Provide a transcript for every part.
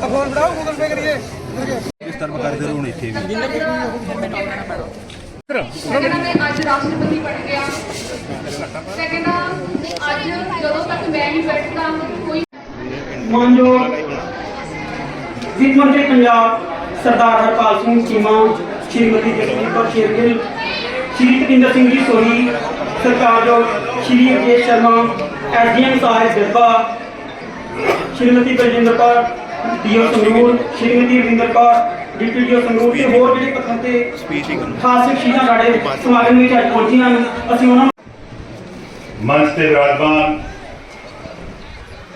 ਅਖੌਰ ਬੜਾਓ Google Pay ਕਰੀਏ। ਇਸ ਤਰ੍ਹਾਂ ਕਰਦੇ ਰਹੋ ਹੁਣ ਇੱਥੇ ਵੀ। ਜਿਹਨਾਂ ਦੇ ਅੱਜ ਰਾਸ਼ਟਰਪਤੀ ਬਣ ਗਿਆ ਤੇ ਕਹਿੰਦਾ ਅੱਜ ਜਦੋਂ ਤੱਕ ਮੈਂ ਨਹੀਂ ਬੈਠਦਾ ਕੋਈ ਮਾਨਯੋਗ ਵਿੱਤ ਮੰਤਰੀ ਪੰਜਾਬ ਸਰਦਾਰ ਹਰਪਾਲ ਸਿੰਘ ਚੀਮਾ ਸ਼੍ਰੀਮਤੀ ਜਗਦੀਪ ਕੌਰ ਸ਼ੇਰਗਿੱਲ ਸ਼੍ਰੀ ਤਪਿੰਦਰ ਸਿੰਘ ਜੀ ਸੋਹੀ ਸਰਕਾਰਯੋਗ ਸ਼੍ਰੀ ਅਜੇ ਸ਼ਰਮਾ ਐਸਡੀਐਮ ਸਾਹਿਬ ਦਿੱਬਾ Shrimati Baljinder Kaur DEO Sangrur Shrimati Ravinder Kaur deputy DEO Sangrur ਤੇ ਹੋਰ ਜਿਹੜੇ ਪੱਖਾਂ ਤੇ ਸਪੀਚ ਹੀ ਕਰੋ। ਖਾਸ ਸ਼ਖਸੀਅਤਾਂ ਸਾਡੇ ਸਮਾਗਮ ਵਿੱਚ ਅੱਜ ਪਹੁੰਚੀਆਂ ਹਨ। ਅਸੀਂ ਉਹਨਾਂ ਮੰਚ ਤੇ ਵਿਰਾਜਮਾਨ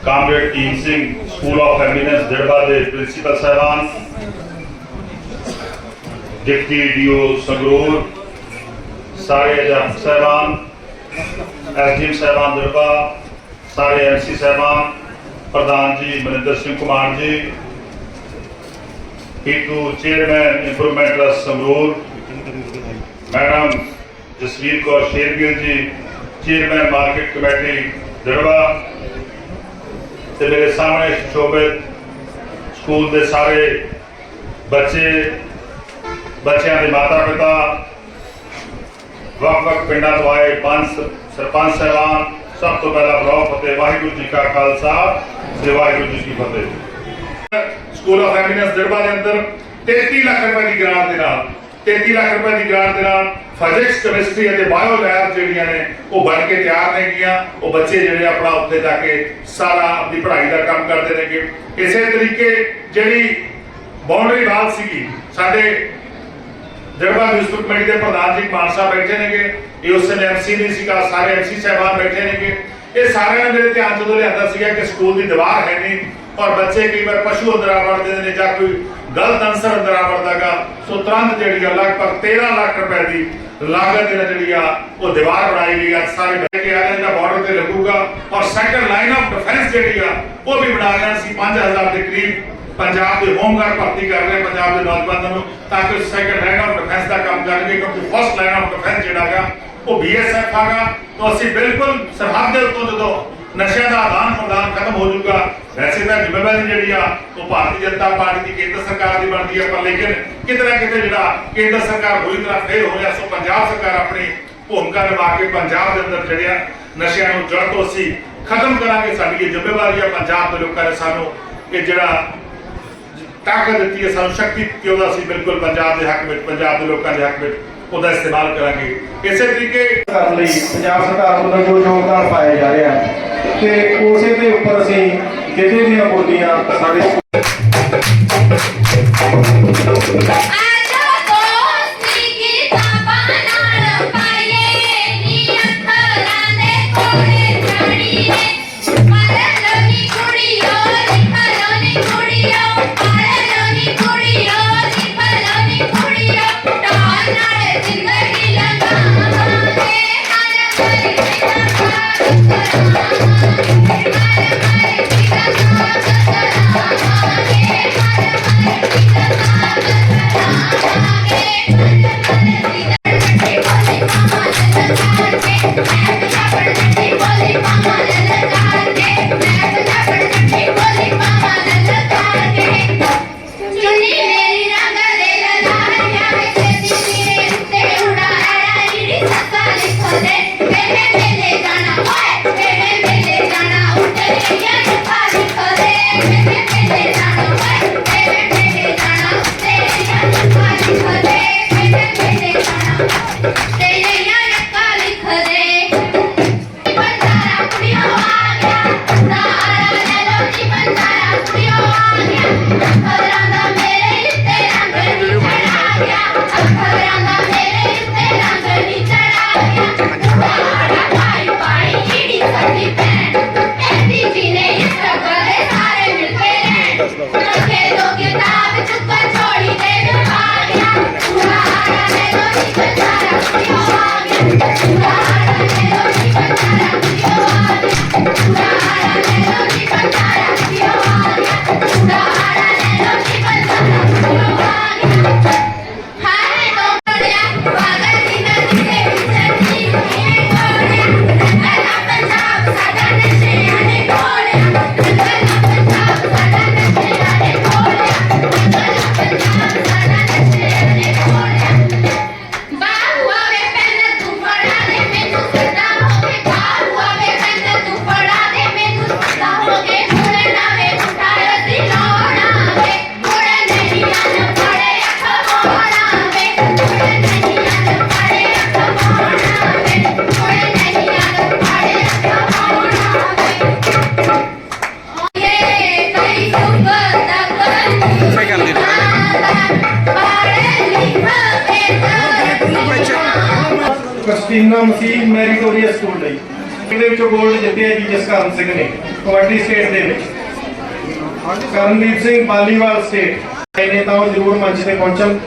comrade Keem Singh school of eminence Jarba ਦੇ ਪ੍ਰਿੰਸੀਪਲ ਸਾਹਿਬਾਨ ਡਿਪਟੀ ਡੀਓ ਸੰਗਰੂਰ ਸਾਰੇ ਅਧਿਆਪਕ ਸਾਹਿਬਾਨ ਐਸਡੀਐਮ ਸਾਹਿਬਾਨ ਜੜਬਾ ਸਾਰੇ ਐਮਸੀ ਸਾਹਿਬਾਨ, ਪ੍ਰਧਾਨ ਜੀ Maninder Singh Kumar ji Pitu chairman improvement trust Sangrur, madam Jasvir Kaur Shergill ji chairman market committee Darwa ਤੇ ਮੇਰੇ ਸਾਹਮਣੇ ਸ਼ੋਭਿਤ ਸਕੂਲ ਦੇ ਸਾਰੇ ਬੱਚੇ, ਬੱਚਿਆਂ ਦੇ ਮਾਤਾ ਪਿਤਾ ਵੱਖ ਵੱਖ ਪਿੰਡਾਂ ਤੋਂ ਆਏ ਪੰਜ ਸਰਪੰਚ ਸਾਹਿਬਾਨ ਸਭ ਤੋਂ ਪਹਿਲਾਂ ਬਲਾਕ ਫਤਿਹ, ਵਾਹਿਗੁਰੂ ਜੀ ਕਾ ਖਾਲਸਾ ਤੇ ਵਾਹਿਗੁਰੂ ਜੀ ਕੀ ਫਤਿਹ। ਸਕੂਲ ਆਫ ਐਮੀਨੈਂਸ ਜੜਬਾ ਦੇ ਅੰਦਰ 33 ਲੱਖ ਰੁਪਏ ਦੀ ਗ੍ਰਾਂਟ ਦੇ ਨਾਲ 33 ਲੱਖ ਰੁਪਏ ਦੀ ਗ੍ਰਾਂਟ ਦੇ ਨਾਲ ਫਿਜ਼ਿਕਸ ਕੈਮਿਸਟਰੀ ਅਤੇ ਬਾਇਓ ਲੈਬ ਜਿਹੜੀਆਂ ਨੇ, ਉਹ ਬਣ ਕੇ ਤਿਆਰ ਨੇਗੀਆਂ ਉਹ ਬੱਚੇ ਜਿਹੜੇ ਆਪਣਾ ਉੱਥੇ ਜਾ ਕੇ ਸਾਰਾ ਆਪਣੀ ਪੜ੍ਹਾਈ ਦਾ ਕੰਮ ਕਰਦੇ ਨੇਗੇ ਇਸੇ ਤਰੀਕੇ ਜਿਹੜੀ ਬਾਉਂਡਰੀ ਵਾਲ ਸੀਗੀ, ਸਾਡੇ ਜੜਬਾ ਮਿਊਨਿਸਪਲ ਕਮੇਟੀ ਦੇ ਪ੍ਰਧਾਨ ਜੀ ਮਾਨ ਸਾਹਿਬ ਬੈਠੇ ਨੇਗੇ, ਇਹ ਉਸ ਸਮੇਂ ਐਮਸੀ ਨਹੀਂ ਸੀਗਾ, ਸਾਰੇ ਐਮਸੀ ਸਾਹਿਬਾਨ ਬੈਠੇ ਨੇਗੇ। ਇਹ ਸਾਰਿਆਂ ਨੇ ਮੇਰੇ ਧਿਆਨ ਜਦੋਂ ਲਿਆਂਦਾ ਸੀਗਾ ਕਿ ਸਕੂਲ ਦੀ ਦੀਵਾਰ ਹੈ ਨਹੀਂ ਔਰ ਬੱਚੇ ਕਈ ਵਾਰ ਪਸ਼ੂ ਅੰਦਰ ਆ ਵੜਦੇ ਨੇ ਜਾਂ ਕੋਈ ਗਲਤ ਅਨਸਰ ਅੰਦਰ ਆ ਵੜਦਾਗਾ ਸੋ ਤੁਰੰਤ ਜਿਹੜੀ ਆ ਲਗਭਗ 13 ਲੱਖ ਰੁਪਏ ਦੀ ਲਾਗਤ ਦੇ ਜਿਹੜੀ ਆ, ਉਹ ਦੀਵਾਰ ਬਣਾਈ ਗਈ। ਆ ਸਾਰੇ ਬਹਿ ਕੇ ਆ ਰਹੇ ਦਾ ਬਾਰਡਰ ਤੇ ਲੱਗੂਗਾ। ਔਰ ਸੈਕੰਡ ਲਾਈਨ ਆਫ ਡਿਫੈਂਸ ਜਿਹੜੀ ਆ, ਉਹ ਵੀ ਬਣਾ ਰਹੇ ਸੀ 5000 ਦੇ ਕਰੀਬ। ਪੰਜਾਬ ਦੇ ਹੋਮਗਾਰਡ ਭਰਤੀ ਕਰ ਰਹੇ ਪੰਜਾਬ ਦੇ ਨੌਜਵਾਨਾਂ ਨੂੰ, ਤਾਂ ਕਿ ਸੈਕੰਡ ਲਾਈਨ ਆਫ ਡਿਫੈਂਸ ਦਾ ਕੰਮ ਕਰਨਗੇ ਕਿਉਂਕਿ ਫਸਟ ਲਾਈਨ ਆਫ ਡਿਫੈਂਸ ਜਿਹੜਾ ਹੈਗਾ, ਉਹ ਬੀਐਸਐਫ ਹੈਗਾ ਤਾਂ ਅਸੀਂ ਬਿਲਕੁਲ ਸਰਹੱਦ ਦੇ ਉੱਤੋਂ ਜਦੋਂ ਨਸ਼ਿਆਂ ਦਾ ਆਦਾਨ ਪ੍ਰਦਾਨ ਖਤਮ ਹੋ ਜਾਊਗਾ, ਵੈਸੇ ਤਾਂ ਜ਼ਿੰਮੇਵਾਰੀ ਜਿਹੜੀ ਆ, ਉਹ ਭਾਰਤੀ ਜਨਤਾ ਪਾਰਟੀ ਦੀ, ਕੇਂਦਰ ਸਰਕਾਰ ਦੀ ਬਣਦੀ ਹੈ ਪਰ ਲੇਕਿਨ ਕਿਤੇ ਨਾ ਕਿਤੇ ਜਿਹੜਾ ਕੇਂਦਰ ਸਰਕਾਰ ਬੁਰੀ ਤਰ੍ਹਾਂ ਫੇਲ ਹੋ ਰਿਹਾ, ਸੋ ਪੰਜਾਬ ਸਰਕਾਰ ਆਪਣੀ ਭੂਮਿਕਾ ਨਿਭਾ ਕੇ ਪੰਜਾਬ ਦੇ ਅੰਦਰ ਜਿਹੜਿਆ ਨਸ਼ਿਆਂ ਨੂੰ ਜੜ ਤੋਂ ਅਸੀਂ ਖਤਮ ਕਰਾਂਗੇ। ਸਾਡੀ ਇਹ ਜ਼ਿੰਮੇਵਾਰੀ ਆ, ਪੰਜਾਬ ਦੇ ਲੋਕਾਂ ਨੇ ਸਾਨੂੰ ਇਹ ਜਿਹੜਾ ਤਾਕਤ ਦਿੱਤੀ ਹੈ, ਸਾਨੂੰ ਸ਼ਕਤੀ ਦਿੱਤੀ ਉਹਦਾ ਅਸੀਂ ਬਿਲਕੁਲ ਪੰਜਾਬ ਦੇ ਹੱਕ ਵਿੱਚ, ਪੰਜਾਬ ਦੇ ਲੋਕਾਂ ਦੇ ਹੱਕ ਵਿੱਚ ਉਹਦਾ ਇਸਤੇਮਾਲ ਕਰਾਂਗੇ। ਇਸੇ ਤਰੀਕੇ ਕਰਨ ਲਈ ਪੰਜਾਬ ਸਰਕਾਰ ਵੱਲੋਂ ਜੋ ਯੋਗਦਾਨ ਪਾਇਆ ਜਾ ਰਿਹਾ ਤੇ ਉਸੇ ਦੇ ਉੱਪਰ ਅਸੀਂ ਕਿਤੇ ਦੀਆਂ ਬੋਲੀਆਂ ਸਾਡੇ ਨਾਮ ਸੀ ਮੈਰੀਟੋਰੀਅਸ ਸਕੂਲ ਲਈ। ਇਹਦੇ ਵਿੱਚੋਂ ਗੋਲਡ ਜਿੱਤਿਆ ਜੀ ਜਸਕਰਨ ਸਿੰਘ ਨੇ, ਕਬੱਡੀ ਸਟੇਟ ਦੇ ਵਿੱਚ। ਕਰਨਦੀਪ ਸਿੰਘ ਬਾਲੀਵਾਲ ਸਟੇਟ ਇਹਨੇ ਤਾਂ ਜ਼ਰੂਰ ਮੰਚ ਤੇ ਪਹੁੰਚਣ।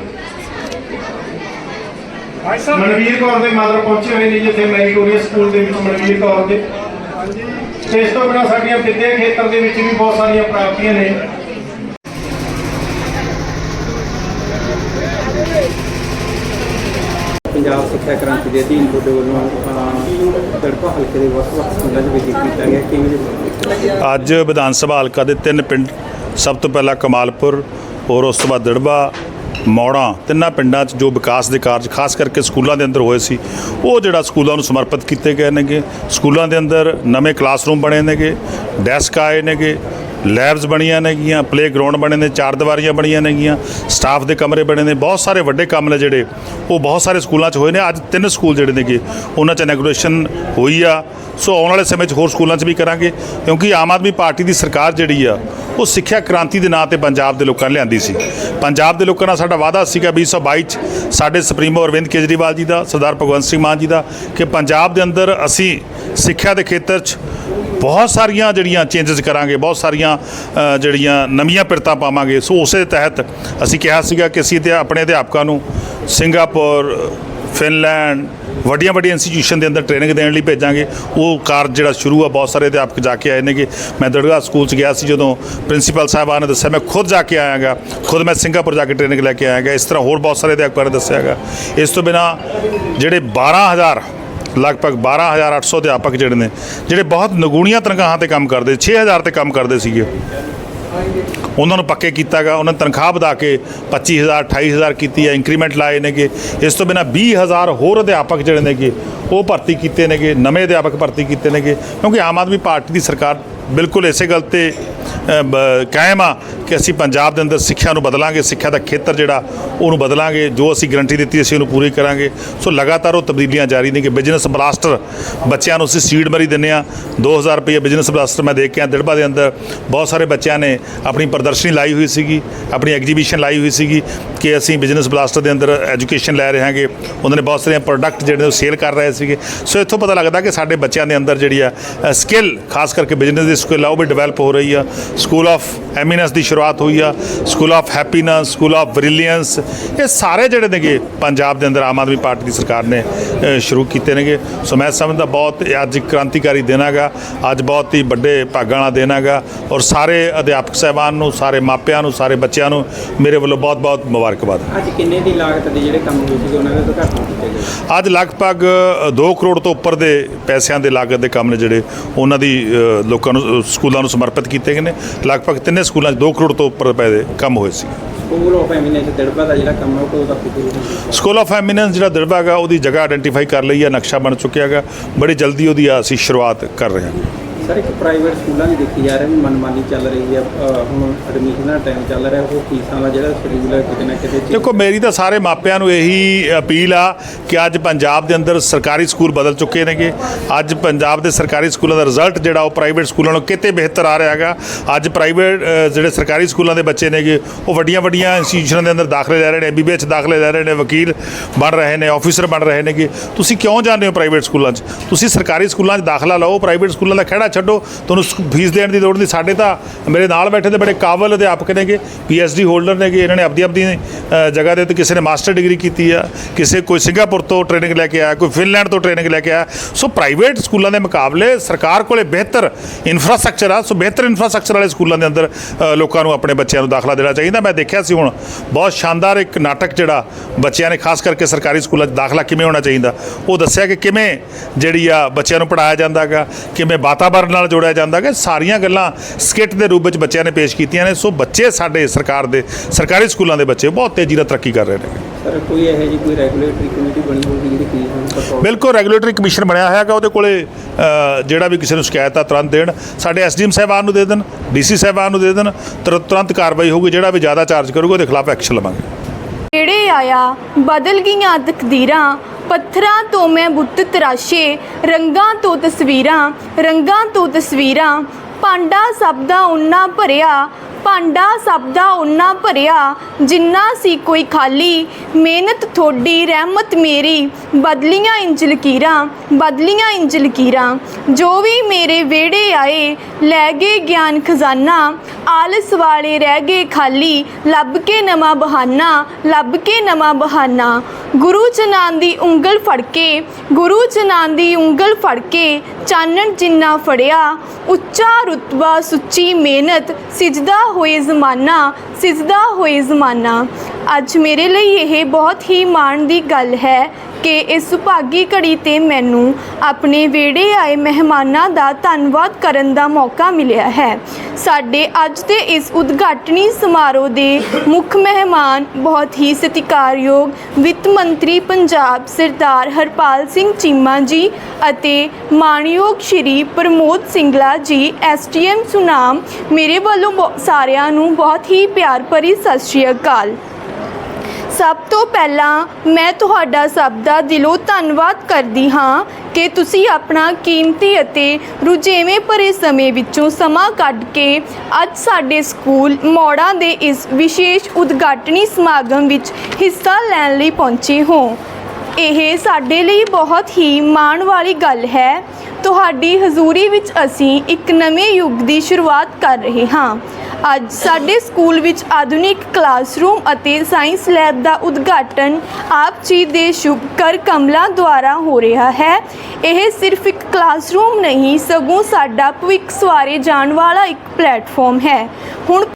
ਮਨਵੀਰ ਕੌਰ ਦੇ ਮਾਦਰ ਪਹੁੰਚੇ ਹੋਏ ਨੇ ਜਿੱਥੇ ਮੈਰੀਟੋਰੀਅਸ ਸਕੂਲ ਦੇ ਵਿੱਚ ਮਨਵੀਰ ਕੌਰ ਦੇ। ਇਸ ਤੋਂ ਬਿਨਾਂ ਸਾਡੀਆਂ ਵਿਦਿਆ ਖੇਤਰ ਦੇ ਵਿੱਚ ਵੀ ਬਹੁਤ ਸਾਰੀਆਂ ਪ੍ਰਾਪਤੀਆਂ ਨੇ। ਪੰਜਾਬ ਸਿੱਖਿਆ ਕ੍ਰਾਂਤੀ ਦੇ ਅਧੀਨ ਤੁਹਾਡੇ ਵੱਲੋਂ ਦੜਪਾ ਹਲਕੇ ਦੇ ਵੱਖ-ਵੱਖ ਸਕੂਲਾਂ ਦੇ ਵਿੱਚ ਕੀਤਾ ਗਿਆ। ਕਿਵੇਂ ਅੱਜ ਵਿਧਾਨ ਸਭਾ ਹਲਕਾ ਦੇ ਤਿੰਨ ਪਿੰਡ, ਸਭ ਤੋਂ ਪਹਿਲਾਂ ਕਮਾਲਪੁਰ ਔਰ ਉਸ ਤੋਂ ਬਾਅਦ ਦੜਬਾ, ਮੌੜਾ, ਤਿੰਨਾਂ ਪਿੰਡਾਂ 'ਚ ਜੋ ਵਿਕਾਸ ਦੇ ਕਾਰਜ, ਖਾਸ ਕਰਕੇ ਸਕੂਲਾਂ ਦੇ ਅੰਦਰ ਹੋਏ ਸੀ, ਉਹ ਜਿਹੜਾ ਸਕੂਲਾਂ ਨੂੰ ਸਮਰਪਿਤ ਕੀਤੇ ਗਏ ਨੇਗੇ। ਸਕੂਲਾਂ ਦੇ ਅੰਦਰ ਨਵੇਂ ਕਲਾਸਰੂਮ ਬਣੇ ਨੇਗੇ, ਡੈਸਕ ਆਏ ਨੇਗੇ ਲੈਬਸ ਬਣੀਆਂ ਨੇਗੀਆਂ ਪਲੇ ਗਰਾਊਂਡ ਬਣੇ ਨੇ, ਚਾਰ ਦੀਵਾਰੀਆਂ ਬਣੀਆਂ ਨੇਗੀਆਂ ਸਟਾਫ ਦੇ ਕਮਰੇ ਬਣੇ ਨੇ, ਬਹੁਤ ਸਾਰੇ ਵੱਡੇ ਕੰਮ ਨੇ ਜਿਹੜੇ, ਉਹ ਬਹੁਤ ਸਾਰੇ ਸਕੂਲਾਂ 'ਚ ਹੋਏ ਨੇ, ਅੱਜ ਤਿੰਨ ਸਕੂਲ ਜਿਹੜੇ ਨੇਗੇ ਉਹਨਾਂ 'ਚ ਇਨੈਗੋਰੇਸ਼ਨ ਹੋਈ ਆ, ਸੋ ਆਉਣ ਵਾਲੇ ਸਮੇਂ 'ਚ ਹੋਰ ਸਕੂਲਾਂ 'ਚ ਵੀ ਕਰਾਂਗੇ, ਕਿਉਂਕਿ ਆਮ ਆਦਮੀ ਪਾਰਟੀ ਦੀ ਸਰਕਾਰ ਜਿਹੜੀ ਆ, ਉਹ ਸਿੱਖਿਆ ਕ੍ਰਾਂਤੀ ਦੇ ਨਾਂ ਤੇ ਪੰਜਾਬ ਦੇ ਲੋਕਾਂ ਨੇ ਲਿਆਂਦੀ ਸੀ। ਪੰਜਾਬ ਦੇ ਲੋਕਾਂ ਨਾਲ ਸਾਡਾ ਵਾਅਦਾ ਸੀਗਾ 2022 'ਚ ਸਾਡੇ ਸੁਪਰੀਮੋ ਅਰਵਿੰਦ ਕੇਜਰੀਵਾਲ ਜੀ ਦਾ, ਸਰਦਾਰ ਭਗਵੰਤ ਸਿੰਘ ਮਾਨ ਜੀ ਦਾ, ਕਿ ਪੰਜਾਬ ਦੇ ਅੰਦਰ ਅਸੀਂ ਸਿੱਖਿਆ ਦੇ ਖੇਤਰ 'ਚ ਬਹੁਤ ਸਾਰੀਆਂ ਜਿਹੜੀਆਂ ਚੇਂਜਸ ਕਰਾਂਗੇ, ਬਹੁਤ ਸਾਰੀਆਂ ਜਿਹੜੀਆਂ ਨਵੀਆਂ ਪਿਰਤਾਂ ਪਾਵਾਂਗੇ। ਸੋ ਉਸੇ ਤਹਿਤ ਅਸੀਂ ਕਿਹਾ ਸੀਗਾ ਕਿ ਅਸੀਂ ਤੇ ਆਪਣੇ ਅਧਿਆਪਕਾਂ ਨੂੰ ਸਿੰਗਾਪੁਰ, ਫਿਨਲੈਂਡ, ਵੱਡੀਆਂ ਵੱਡੀਆਂ ਇੰਸਟੀਟਿਊਸ਼ਨ ਦੇ ਅੰਦਰ ਟ੍ਰੇਨਿੰਗ ਦੇਣ ਲਈ ਭੇਜਾਂਗੇ। ਉਹ ਕਾਰਜ ਜਿਹੜਾ ਸ਼ੁਰੂ ਆ, ਬਹੁਤ ਸਾਰੇ ਅਧਿਆਪਕ ਜਾ ਕੇ ਆਏ ਨੇਗੇ। ਮੈਂ ਦਰਗਾਹ ਸਕੂਲ 'ਚ ਗਿਆ ਸੀ ਜਦੋਂ ਪ੍ਰਿੰਸੀਪਲ ਸਾਹਿਬਾਨ ਨੇ ਦੱਸਿਆ, ਮੈਂ ਖੁਦ ਜਾ ਕੇ ਆਇਆਗਾ। ਖੁਦ ਮੈਂ ਸਿੰਗਾਪੁਰ ਜਾ ਕੇ ਟ੍ਰੇਨਿੰਗ ਲੈ ਕੇ ਆਇਆਗਾ। ਇਸ ਤਰ੍ਹਾਂ ਹੋਰ ਬਹੁਤ ਸਾਰੇ ਅਧਿਆਪਕਾਂ ਨੇ ਦੱਸਿਆਗਾ ਇਸ ਤੋਂ ਬਿਨਾ ਜਿਹੜੇ 12000 ਲਗਭਗ 12800 ਅਧਿਆਪਕ ਜਿਹੜੇ ਨੇ, ਜਿਹੜੇ ਬਹੁਤ ਨਗੂਣੀਆਂ ਤਨਖਾਹਾਂ ਤੇ ਕੰਮ ਕਰਦੇ 6000 ਤੇ ਕੰਮ ਕਰਦੇ ਸੀਗੇ। ਉਹਨਾਂ ਨੂੰ ਪੱਕੇ ਕੀਤਾਗਾ ਉਹਨਾਂ ਨੇ ਤਨਖਾਹ ਵਧਾ ਕੇ 25000 28000 ਕੀਤੀ ਹੈ ਇੰਕਰੀਮੈਂਟ ਲਾਏ ਨੇਗੇ। ਇਸ ਤੋਂ ਬਿਨਾ 20000 ਹੋਰ ਅਧਿਆਪਕ ਜਿਹੜੇ ਨੇਗੇ, ਉਹ ਭਰਤੀ ਕੀਤੇ ਨੇਗੇ, ਨਵੇਂ ਅਧਿਆਪਕ ਭਰਤੀ ਕੀਤੇ ਨੇਗੇ, ਕਿਉਂਕਿ ਆਮ ਆਦਮੀ ਪਾਰਟੀ ਦੀ ਸਰਕਾਰ ਬਿਲਕੁਲ ਇਸੇ ਗੱਲ ਤੇ ਬ- ਕਾਇਮ ਆ ਕਿ ਅਸੀਂ ਪੰਜਾਬ ਦੇ ਅੰਦਰ ਸਿੱਖਿਆ ਨੂੰ ਬਦਲਾਂਗੇ, ਸਿੱਖਿਆ ਦਾ ਖੇਤਰ ਜਿਹੜਾ ਉਹਨੂੰ ਬਦਲਾਂਗੇ, ਜੋ ਅਸੀਂ ਗਰੰਟੀ ਦਿੱਤੀ ਅਸੀਂ ਉਹਨੂੰ ਪੂਰੀ ਕਰਾਂਗੇ। ਸੋ ਲਗਾਤਾਰ ਉਹ ਤਬਦੀਲੀਆਂ ਜਾਰੀ ਨੇ ਕਿ ਬਿਜ਼ਨਸ ਬਲਾਸਟਰ ਬੱਚਿਆਂ ਨੂੰ ਅਸੀਂ ਸੀਡ ਮਰੀ ਦਿੰਦੇ ਆ। 2000 ਰੁਪਏ ਬਿਜ਼ਨਸ ਬਲਾਸਟਰ ਮੈਂ ਦੇਖ ਕੇ ਆ ਦਿੜਬਾ ਦੇ ਅੰਦਰ। ਬਹੁਤ ਸਾਰੇ ਬੱਚਿਆਂ ਨੇ ਆਪਣੀ ਪ੍ਰਦਰਸ਼ਨੀ ਲਾਈ ਹੋਈ ਸੀਗੀ, ਆਪਣੀ ਐਗਜੀਬਿਸ਼ਨ ਲਾਈ ਹੋਈ ਸੀਗੀ ਕਿ ਅਸੀਂ ਬਿਜ਼ਨਸ ਬਲਾਸਟਰ ਦੇ ਅੰਦਰ ਐਜੂਕੇਸ਼ਨ ਲੈ ਰਹੇ ਹਾਂਗੇ। ਉਹਨਾਂ ਨੇ ਬਹੁਤ ਸਾਰੇ ਪ੍ਰੋਡਕਟ ਜਿਹੜੇ ਉਹ ਸੇਲ ਕਰ ਰਹੇ ਸੀਗੇ। ਸੋ ਇੱਥੋਂ ਪਤਾ ਲੱਗਦਾ ਕਿ ਸਾਡੇ ਬੱਚਿਆਂ ਦੇ ਅੰਦਰ ਜਿਹੜੀ ਆ ਸਕਿੱਲ, ਖਾਸ ਕਰਕੇ ਬਿਜ਼ਨਸ ਦੀ ਸਕਿੱਲ ਆ ਉਹ ਵੀ ਡਿਵੈਲਪ ਹੋ ਰਹੀ ਆ। ਸਕੂਲ ਆਫ ਐਮੀਨੈਂਸ ਦੀ ਸ਼ੁਰੂਆਤ ਹੋਈ ਆ। School of happiness school of brilliance ਇਹ ਸਾਰੇ ਜਿਹੜੇ ਨੇਗੇ ਪੰਜਾਬ ਦੇ ਅੰਦਰ ਆਮ ਆਦਮੀ ਪਾਰਟੀ ਦੀ ਸਰਕਾਰ ਨੇ ਸ਼ੁਰੂ ਕੀਤੇ ਨੇਗੇ। ਸੋ ਮੈਂ ਸਮਝਦਾ ਬਹੁਤ ਅੱਜ ਕ੍ਰਾਂਤੀਕਾਰੀ ਦਿਨ ਹੈਗਾ। ਅੱਜ ਬਹੁਤ ਹੀ ਵੱਡੇ ਭਾਗਾਂ ਵਾਲਾ ਦਿਨ ਹੈਗਾ। ਔਰ ਸਾਰੇ ਅਧਿਆਪਕ ਸਹਿਬਾਨ ਨੂੰ ਸਾਰੇ ਮਾਪਿਆਂ ਨੂੰ ਸਾਰੇ ਬੱਚਿਆਂ ਨੂੰ ਮੇਰੇ ਵੱਲੋਂ ਬਹੁਤ-ਬਹੁਤ ਮੁਬਾਰਕਬਾਦ। ਅੱਜ ਕਿੰਨੇ ਦੀ ਲਾਗਤ ਦੇ ਜਿਹੜੇ ਕੰਮ ਹੋਏ ਸੀਗੇ ਉਹਨਾਂ ਦੇ ਉਦਘਾਟਨ ਕੀਤੇ ਗਏ? ਅੱਜ ਲਗਭਗ 2 ਕਰੋੜ ਤੋਂ ਉੱਪਰ ਦੇ ਪੈਸਿਆਂ ਦੇ ਲਾਗਤ ਦੇ ਕੰਮ ਨੇ ਜਿਹੜੇ ਉਹਨਾਂ ਦੀ ਲੋਕਾਂ ਨੂੰ ਸਕੂਲਾਂ ਨੂੰ ਸਮਰਪਿਤ ਕੀਤੇ ਗਏ ਨੇ। ਲਗਭਗ ਤਿੰਨੇ ਸਕੂਲਾਂ 'ਚ 2 ਕਰੋੜ ਤੋਂ ਉੱਪਰ ਰੁਪਏ ਦੇ ਕੰਮ ਹੋਏ ਸੀ। ਸਕੂਲ ਆਫ ਐਮੀਨੈਂਸ ਦਾ ਜਿਹੜਾ ਕੰਮ ਹੈ ਉਹ ਕਦੋਂ ਤੱਕ ਸ਼ੁਰੂ ਹੋਊਗਾ ਸਕੂਲ ਆਫ ਐਮੀਨੈਂਸ ਜਿਹੜਾ ਦਿੜਬਾ ਹੈਗਾ ਉਹਦੀ ਜਗ੍ਹਾ ਆਇਡੈਂਟੀਫਾਈ ਕਰ ਲਈ ਹੈ ਨਕਸ਼ਾ ਬਣ ਚੁੱਕਿਆ ਹੈਗਾ। ਬੜੀ ਜਲਦੀ ਉਹਦੀ ਅਸੀਂ ਸ਼ੁਰੂਆਤ ਕਰ ਰਹੇ ਹਾਂ। ਸਰ ਇੱਕ ਪ੍ਰਾਈਵੇਟ ਸਕੂਲਾਂ ਦੀ ਦੇਖੀ ਜਾ ਰਹੀ ਵੀ ਮਨਮਾਨੀ ਚੱਲ ਰਹੀ ਹੈ ਅਹ, ਹੁਣ ਐਡਮਿਸ਼ਨ ਦਾ ਟਾਈਮ ਚੱਲ ਰਿਹਾ ਉਹ ਫੀਸਾਂ ਦਾ ਜਿਹੜਾ ਸ਼ਡਿਊਲ ਹੈ ਕਿਤੇ ਨਾ ਕਿਤੇ change ਦੇਖੋ ਮੇਰੀ ਤਾਂ ਸਾਰੇ ਮਾਪਿਆਂ ਨੂੰ ਇਹੀ ਅਪੀਲ ਆ ਕਿ ਅੱਜ ਪੰਜਾਬ ਦੇ ਅੰਦਰ ਸਰਕਾਰੀ ਸਕੂਲ ਬਦਲ ਚੁੱਕੇ ਨੇਗੇ। ਅੱਜ ਪੰਜਾਬ ਦੇ ਸਰਕਾਰੀ ਸਕੂਲਾਂ ਦਾ ਰਿਜ਼ਲਟ ਜਿਹੜਾ ਉਹ ਪ੍ਰਾਈਵੇਟ ਸਕੂਲਾਂ ਨਾਲੋਂ ਕਿਤੇ ਬਿਹਤਰ ਆ ਰਿਹਾ ਹੈਗਾ। ਅੱਜ ਪ੍ਰਾਈਵੇਟ ਜਿਹੜੇ ਸਰਕਾਰੀ ਸਕੂਲਾਂ ਦੇ ਬੱਚੇ ਨੇਗੇ ਉਹ ਵੱਡੀਆਂ ਵੱਡੀਆਂ ਇੰਸਟੀਟਿਊਸ਼ਨਾਂ ਦੇ ਅੰਦਰ ਦਾਖਲੇ ਲੈ ਰਹੇ ਨੇ ਐਮਬੀਬੀਐਸ ਦਾਖਲੇ ਲੈ ਰਹੇ ਨੇ ਵਕੀਲ ਬਣ ਰਹੇ ਨੇ ਆਫੀਸਰ ਬਣ ਰਹੇ ਨੇਗੇ। ਤੁਸੀਂ ਕਿਉਂ ਜਾਂਦੇ ਹੋ ਪ੍ਰਾਈਵੇਟ ਸਕੂਲਾਂ 'ਚ? ਤੁਸੀਂ ਸਰਕਾਰੀ ਸਕੂਲਾਂ 'ਚ ਦਾਖਲਾ ਲਓ ਪ੍ਰਾਈਵੇਟ ਸਕੂਲਾਂ ਦਾ ਖਹਿੜਾ ਛੱਡੋ। ਤੁਹਾਨੂੰ ਫੀਸ ਦੇਣ ਦੀ ਲੋੜ ਨਹੀਂ। ਸਾਡੇ ਤਾਂ ਮੇਰੇ ਨਾਲ ਬੈਠੇ ਤੇ ਬੜੇ ਕਾਬਲ ਅਧਿਆਪਕ ਨੇਗੇ ਪੀਐਚਡੀ ਹੋਲਡਰ ਨੇਗੇ। ਇਹਨਾਂ ਨੇ ਆਪਦੀ ਆਪਦੀ ਜਗ੍ਹਾ ਦੇ ਉੱਤੇ ਕਿਸੇ ਨੇ ਮਾਸਟਰ ਡਿਗਰੀ ਕੀਤੀ ਆ। ਕਿਸੇ ਕੋਈ ਸਿੰਗਾਪੁਰ ਤੋਂ ਟ੍ਰੇਨਿੰਗ ਲੈ ਕੇ ਆਇਆ, ਕੋਈ ਫਿਨਲੈਂਡ ਤੋਂ ਟ੍ਰੇਨਿੰਗ ਲੈ ਕੇ ਆਇਆ। ਸੋ ਪ੍ਰਾਈਵੇਟ ਸਕੂਲਾਂ ਦੇ ਮੁਕਾਬਲੇ ਸਰਕਾਰ ਕੋਲੇ ਬਿਹਤਰ ਇਨਫਰਾਸਟ੍ਰਕਚਰ ਆ। ਸੋ ਬਿਹਤਰ ਇਨਫਰਾਸਟ੍ਰਕਚਰ ਵਾਲੇ ਸਕੂਲਾਂ ਦੇ ਅੰਦਰ ਲੋਕਾਂ ਨੂੰ ਆਪਣੇ ਬੱਚਿਆਂ ਨੂੰ ਦਾਖਲਾ ਦੇਣਾ ਚਾਹੀਦਾ। ਮੈਂ ਦੇਖਿਆ ਸੀ ਹੁਣ, ਬਹੁਤ ਸ਼ਾਨਦਾਰ ਇੱਕ ਨਾਟਕ ਜਿਹੜਾ ਬੱਚਿਆਂ ਨੇ, ਖਾਸ ਕਰਕੇ ਸਰਕਾਰੀ ਸਕੂਲਾਂ 'ਚ ਦਾਖਲਾ ਕਿਵੇਂ ਹੋਣਾ ਚਾਹੀਦਾ, ਉਹ ਦੱਸਿਆ ਕਿ ਕਿਵੇਂ ਜਿਹੜੀ ਆ ਬੱਚਿਆਂ ਨੂੰ ਪੜਾਇਆ ਜਾਂਦਾਗਾ ਕਿਵੇਂ ਵਾਤਾਵਰਣ ਨਾਲ ਜੋੜਿਆ ਜਾਂਦਾਗਾ ਸਾਰੀਆਂ ਗੱਲਾਂ ਸਕਿੱਟ ਦੇ ਰੂਪ ਵਿੱਚ ਬੱਚਿਆਂ ਨੇ ਪੇਸ਼ ਕੀਤੀਆਂ ਨੇ। ਸੋ ਬੱਚੇ ਸਾਡੇ ਸਰਕਾਰ ਦੇ ਸਰਕਾਰੀ ਸਕੂਲਾਂ ਦੇ ਬੱਚੇ ਬਹੁਤ ਤੇਜ਼ੀ ਨਾਲ ਤਰੱਕੀ ਕਰ ਰਹੇ ਨੇ। ਸਰ ਕੋਈ ਇਹੋ ਜਿਹੀ ਕੋਈ ਰੈਗੂਲੇਟਰੀ ਕਮੇਟੀ ਬਣੀ ਹੋਊਗੀ ਜਿਹੜੀ ਕੰਟਰੋਲ ਬਿਲਕੁਲ ਰੈਗੂਲੇਟਰੀ ਕਮਿਸ਼ਨ ਬਣਿਆ ਹੋਇਆ ਹੈਗਾ ਉਹਦੇ ਕੋਲੇ ਜਿਹੜਾ ਵੀ ਕਿਸੇ ਨੂੰ ਸ਼ਿਕਾਇਤ ਆ ਤੁਰੰਤ ਦੇਣ। ਸਾਡੇ ਐਸਡੀਐਮ ਸਾਹਿਬਾਨ ਨੂੰ ਦੇ ਦੇਣ ਡੀਸੀ ਸਾਹਿਬਾਨ ਨੂੰ ਦੇ ਦੇਣ ਤੁਰ- ਤੁਰੰਤ ਕਾਰਵਾਈ ਹੋਊਗੀ ਜਿਹੜਾ ਵੀ ਜ਼ਿਆਦਾ ਚਾਰਜ ਕਰੂਗਾ ਉਹਦੇ ਖਿਲਾਫ ਐਕਸ਼ਨ ਲਵਾਂਗੇ। ਨੇੜੇ ਆਇਆ ਬਦਲ ਗਈਆਂ ਤਕਦੀਰਾਂ ਪੱਥਰਾਂ ਤੋਂ ਮੈਂ ਬੁੱਤ ਤਰਾਸ਼ੇ, ਰੰਗਾਂ ਤੋਂ ਤਸਵੀਰਾਂ, ਰੰਗਾਂ ਤੋਂ ਤਸਵੀਰਾਂ, ਭਾਂਡਾ ਸਭ ਦਾ ਉਨਾ ਭਰਿਆ ਭਾਂਡਾ ਸਭ ਦਾ ਓਨਾ ਭਰਿਆ, ਜਿੰਨਾ ਸੀ ਕੋਈ ਖਾਲੀ। ਮਿਹਨਤ ਥੋੜੀ ਰਹਿਮਤ ਮੇਰੀ। ਬਦਲੀਆਂ ਇੰਜ ਲਕੀਰਾਂ ਬਦਲੀਆਂ ਇੰਜ ਲਕੀਰਾਂ ਜੋ ਵੀ ਮੇਰੇ ਵਿਹੜੇ ਆਏ, ਲੈ ਗਏ ਗਿਆਨ ਖਜ਼ਾਨਾ। ਆਲਸ ਵਾਲੇ ਰਹਿ ਗਏ ਖਾਲੀ, ਲੱਭ ਕੇ ਨਵਾਂ ਬਹਾਨਾ, ਲੱਭ ਕੇ ਨਵਾਂ ਬਹਾਨਾ। ਗੁਰੂ ਚਨਾਂ ਦੀ ਉਂਗਲ ਫੜ ਕੇ, ਗੁਰੂ ਚਨਾਂ ਦੀ ਉਂਗਲ ਫੜ ਕੇ ਚਾਨਣ ਜਿੰਨਾ ਫੜਿਆ, ਉੱਚਾ ਰੁਤਬਾ ਸੁੱਚੀ ਮਿਹਨਤ ਸਿਜਦਾ ਹੋਏ ਜ਼ਮਾਨਾ, ਸਿਜਦਾ ਹੋਏ ਜ਼ਮਾਨਾ। ਅੱਜ ਮੇਰੇ ਲਈ ਇਹ ਬਹੁਤ ਹੀ ਮਾਣ ਦੀ ਗੱਲ ਹੈ ਕਿ ਇਸ ਸੁਭਾਗੀ ਘੜੀ ਤੇ ਮੈਨੂੰ ਆਪਣੇ ਵਿਹੜੇ ਆਏ ਮਹਿਮਾਨਾਂ ਦਾ ਧੰਨਵਾਦ ਕਰਨ ਦਾ ਮੌਕਾ ਮਿਲਿਆ ਹੈ। ਸਾਡੇ ਅੱਜ ਦੇ ਇਸ ਉਦਘਾਟਨੀ ਸਮਾਰੋਹ ਦੇ ਮੁੱਖ ਮਹਿਮਾਨ ਬਹੁਤ ਹੀ ਸਤਿਕਾਰਯੋਗ ਵਿੱਤ ਮੰਤਰੀ ਪੰਜਾਬ ਸਰਦਾਰ ਹਰਪਾਲ ਸਿੰਘ ਚੀਮਾ ਜੀ ਅਤੇ ਮਾਣਯੋਗ ਸ਼੍ਰੀ ਪ੍ਰਮੋਦ ਸਿੰਗਲਾ ਜੀ ਐਸਟੀਐਮ ਸੁਨਾਮ, ਮੇਰੇ ਵੱਲੋਂ ਬਹੁ- ਸਾਰਿਆਂ ਨੂੰ ਬਹੁਤ ਹੀ ਪਿਆਰ ਭਰੀ ਸਤਿ ਸ਼੍ਰੀ ਅਕਾਲ। ਸਭ ਤੋਂ ਪਹਿਲਾਂ ਮੈਂ ਤੁਹਾਡਾ ਸਭ ਦਾ ਦਿਲੋਂ ਧੰਨਵਾਦ ਕਰਦੀ ਹਾਂ ਕਿ ਤੁਸੀਂ ਆਪਣਾ ਕੀਮਤੀ ਅਤੇ ਰੁਝੇਵੇਂ ਭਰੇ ਸਮੇਂ ਵਿੱਚੋਂ ਸਮਾਂ ਕੱਢ ਕੇ ਅੱਜ ਸਾਡੇ ਸਕੂਲ ਮੌੜਾ ਦੇ ਇਸ ਵਿਸ਼ੇਸ਼ ਉਦਘਾਟਨੀ ਸਮਾਗਮ ਵਿੱਚ ਹਿੱਸਾ ਲੈਣ ਲਈ ਪਹੁੰਚੇ ਹੋ। ਇਹ ਸਾਡੇ ਲਈ ਬਹੁਤ ਹੀ ਮਾਣ ਵਾਲੀ ਗੱਲ ਹੈ। ਤੁਹਾਡੀ ਹਜ਼ੂਰੀ ਵਿੱਚ ਅਸੀਂ ਇੱਕ ਨਵੇਂ ਯੁੱਗ ਦੀ ਸ਼ੁਰੂਆਤ ਕਰ ਰਹੇ ਹਾਂ। ਅੱਜ ਸਾਡੇ ਸਕੂਲ ਵਿੱਚ ਆਧੁਨਿਕ ਕਲਾਸਰੂਮ ਅਤੇ ਸਾਇੰਸ ਲੈਬ ਦਾ ਉਦਘਾਟਨ ਆਪ ਜੀ ਦੇ ਸ਼ੁਭ ਕਰ ਕਮਲਾਂ ਦੁਆਰਾ ਹੋ ਰਿਹਾ ਹੈ। ਇਹ ਸਿਰਫ ਇੱਕ ਕਲਾਸਰੂਮ ਨਹੀਂ, ਸਗੋਂ ਸਾਡਾ ਭਵਿੱਖ ਸਵਾਰੇ ਜਾਣ ਵਾਲਾ ਇੱਕ ਪਲੇਟਫਾਰਮ ਹੈ। ਹੁਣ